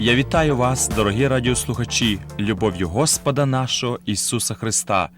Я вітаю вас, дорогі радіослухачі, любов'ю Господа нашого Ісуса Христа.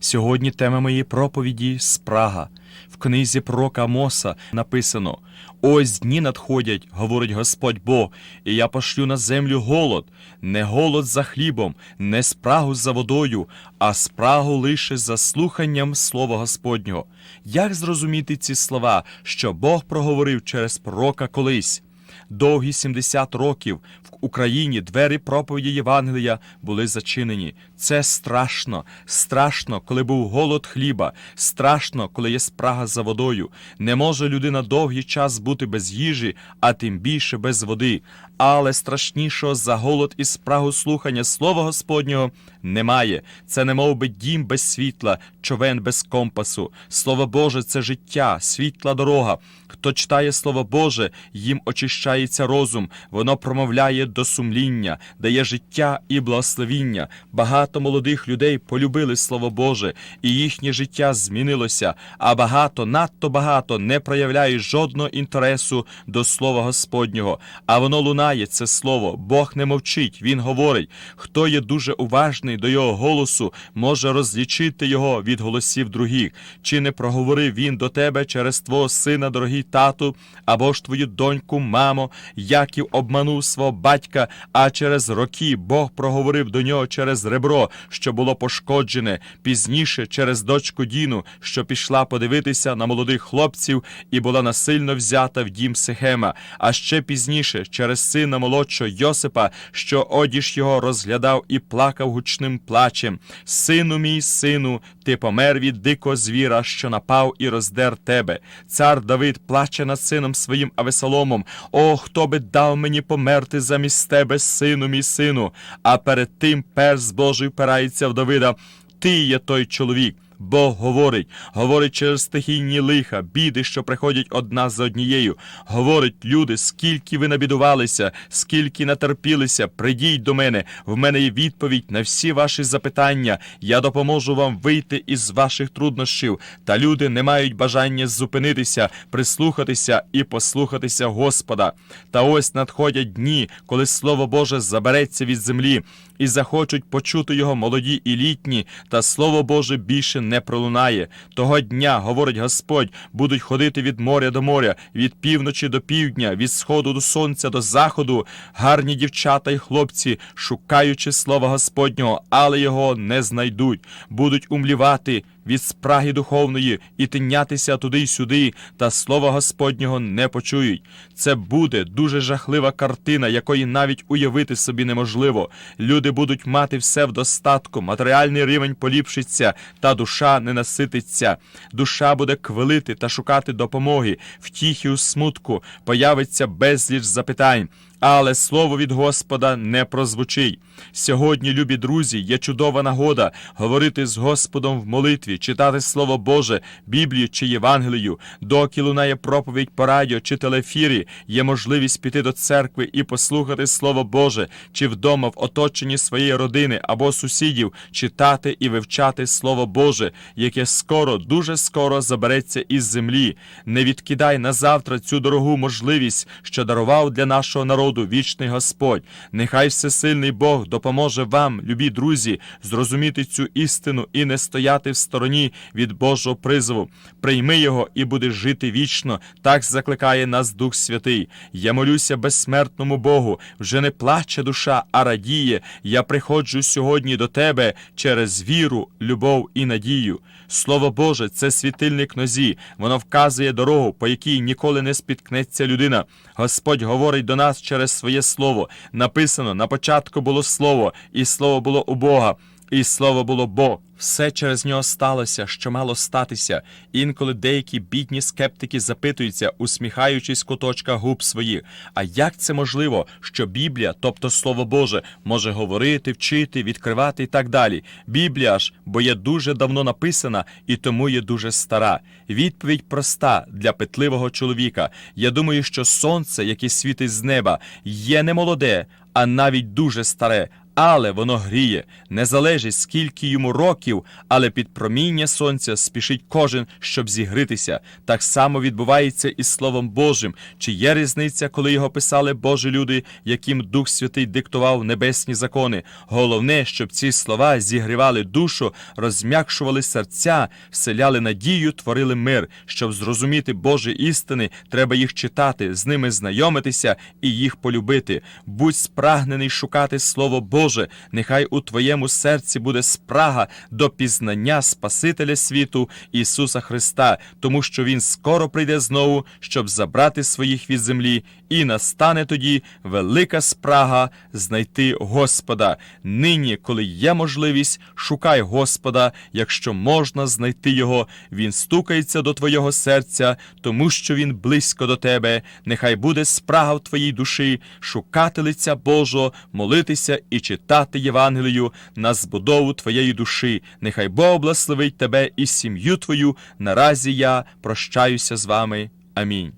Сьогодні тема моєї проповіді спрага. В книзі пророка Амоса написано: Ось дні надходять, говорить Господь Бог, і я пошлю на землю голод, не голод за хлібом, не спрагу за водою, а спрагу лише за слуханням Слова Господнього. Як зрозуміти ці слова, що Бог проговорив через пророка колись? Довгі 70 років Україні двері проповіді Євангелія були зачинені. Це страшно, страшно, коли був голод хліба, страшно, коли є спрага за водою. Не може людина довгий час бути без їжі, а тим більше без води. Але страшнішого за голод і спрагу слухання Слова Господнього немає. Це не мов би дім без світла, човен без компасу. Слово Боже це життя, світла дорога. Хто читає Слово Боже, їм очищається розум, воно промовляє до сумління, дає життя і благословіння. Багато молодих людей полюбили Слово Боже, і їхнє життя змінилося, а багато, надто багато не проявляє жодного інтересу до Слова Господнього. А воно лунає, це слово. Бог не мовчить, Він говорить. Хто є дуже уважний до його голосу, може розлічити його від голосів других. Чи не проговорив він до тебе через твого сина, дорогий тату, або ж твою доньку, мамо, Яків обманув свого батька, а через роки Бог проговорив до нього через ребро, що було пошкоджене, пізніше через дочку Діну, що пішла подивитися на молодих хлопців і була насильно взята в дім Сихема, а ще пізніше через сина молодшого Йосипа, що одіж його розглядав і плакав гучним плачем. Сину мій, сину, ти помер від дикого звіра, що напав і роздер тебе. Цар Давид плаче над сином своїм Авесоломом. О, хто би дав мені померти замість тебе, сину мій сину. А перед тим перс Божий впирається в Давида. Ти є той чоловік. Бог говорить, говорить через стихійні лиха, біди, що приходять одна за однією. Говорить, люди, скільки ви набідувалися, скільки натерпілися, придіть до мене. В мене є відповідь на всі ваші запитання. Я допоможу вам вийти із ваших труднощів. Та люди не мають бажання зупинитися, прислухатися і послухатися Господа. Та ось надходять дні, коли Слово Боже забереться від землі, і захочуть почути його молоді і літні, та Слово Боже більше не пролунає. Того дня, говорить Господь, будуть ходити від моря до моря, від півночі до півдня, від сходу до сонця до заходу, гарні дівчата й хлопці, шукаючи слова Господнього, але його не знайдуть, будуть умлівати. Від спраги духовної і тинятися туди й сюди, та слова Господнього не почують. Це буде дуже жахлива картина, якої навіть уявити собі неможливо. Люди будуть мати все в достатку, матеріальний рівень поліпшиться, та душа не насититься. Душа буде квилити та шукати допомоги, втіхи у смутку, появиться безліч запитань. Але слово від Господа не прозвучить. Сьогодні, любі друзі, є чудова нагода говорити з Господом в молитві, читати Слово Боже, Біблію чи Євангелію. Доки лунає проповідь по радіо чи телефірі, є можливість піти до церкви і послухати Слово Боже, чи вдома в оточенні своєї родини або сусідів читати і вивчати Слово Боже, яке скоро, дуже скоро забереться із землі. Не відкидай на завтра цю дорогу можливість, що дарував для нашого народу вічний Господь. Нехай всесильний Бог допоможе вам, любі друзі, зрозуміти цю істину і не стояти в стороні від Божого призову. Прийми його і будеш жити вічно. Так закликає нас Дух Святий. Я молюся безсмертному Богу. Вже не плаче душа, а радіє. Я приходжу сьогодні до тебе через віру, любов і надію. Слово Боже, це світильник нозі. Воно вказує дорогу, по якій ніколи не спіткнеться людина. Господь говорить до нас через своє слово. Написано: на початку було слово, і слово було у Бога. І слово було Бог. Все через нього сталося, що мало статися. Інколи деякі бідні скептики запитуються, усміхаючись в куточках губ своїх. А як це можливо, що Біблія, тобто Слово Боже, може говорити, вчити, відкривати і так далі? Біблія ж, бо є дуже давно написана і тому є дуже стара. Відповідь проста для питливого чоловіка. Я думаю, що сонце, яке світить з неба, є не молоде, а навіть дуже старе. Але воно гріє, не залежить скільки йому років, але під проміння сонця спішить кожен, щоб зігритися. Так само відбувається і з Словом Божим. Чи є різниця, коли його писали Божі люди, яким Дух Святий диктував небесні закони? Головне, щоб ці слова зігрівали душу, розм'якшували серця, вселяли надію, творили мир. Щоб зрозуміти Божі істини, треба їх читати, з ними знайомитися і їх полюбити. Будь спрагнений шукати Слово Боже, нехай у твоєму серці буде спрага до пізнання Спасителя світу Ісуса Христа, тому що Він скоро прийде знову, щоб забрати своїх від землі, і настане тоді велика спрага знайти Господа. Нині, коли є можливість, шукай Господа, якщо можна знайти Його, Він стукається до твого серця, тому що Він близько до тебе. Нехай буде спрага в твоїй душі, шукати лиця Божого, молитися і читати Євангелію на збудову твоєї душі. Нехай Бог благословить тебе і сім'ю твою. Наразі я прощаюся з вами. Амінь.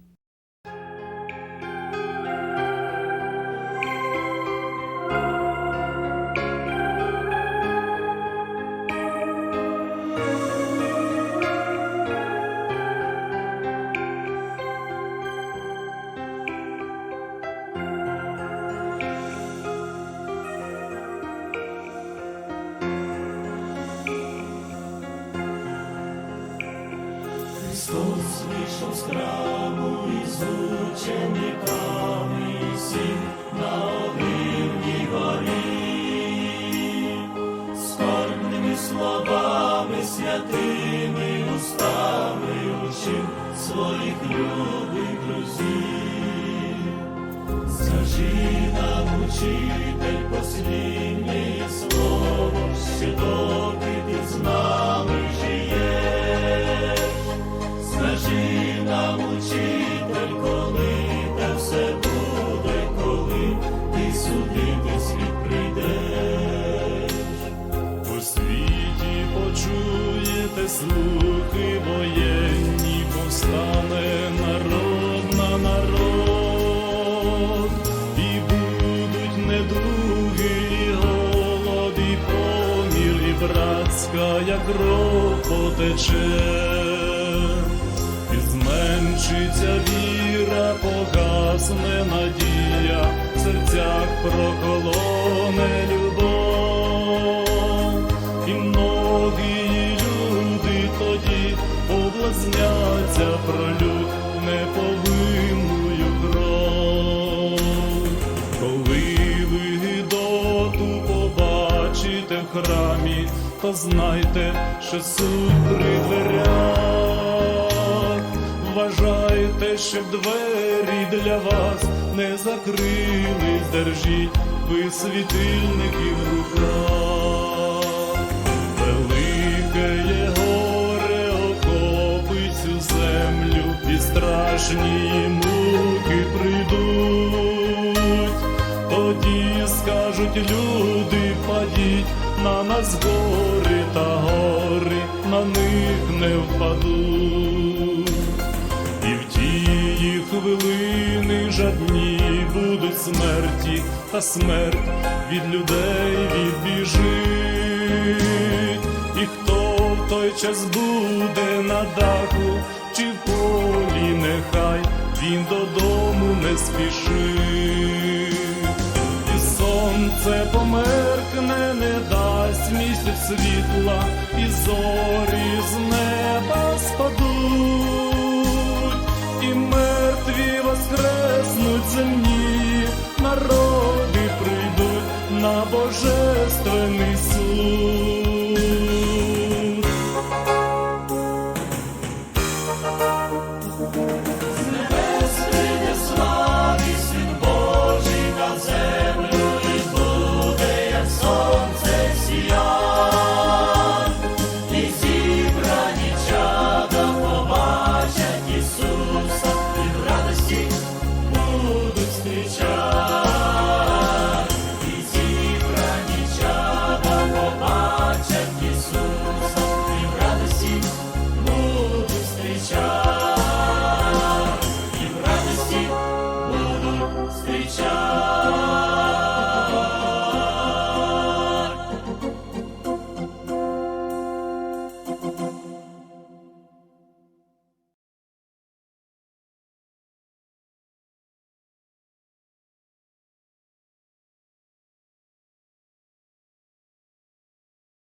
Вийшов з із учениками сів на Оливній горі, скорбними словами, святими устами своїх любих друзів. Скажи нам, учитель, посліднє слово, що доки з нами жиєш. Нам, учитель, коли те все буде, коли ти судити світ прийдеш. У світі почуєте слухи воєнні, повстане народ на народ, і будуть недуги, і голод, і помір, і братська, як кров потече. І віра, погасне надія, в серцях проколоне любов, і многі люди тоді облазняться про люд неповинною кров. Коли ви гидоту побачите в храмі, то знайте, що суд при дверях. Щоб двері для вас не закрились, держіть ви світильники в руках. Велике є горе окопить цю землю, і страшні муки прийдуть. Тоді скажуть люди, падіть на нас гори, та гори на них не впадуть. Хвилини жадні будуть смерті, та смерть від людей відбіжить. І хто в той час буде на даху, чи в полі, нехай він додому не спішить. І сонце померкне, не дасть місяць світла,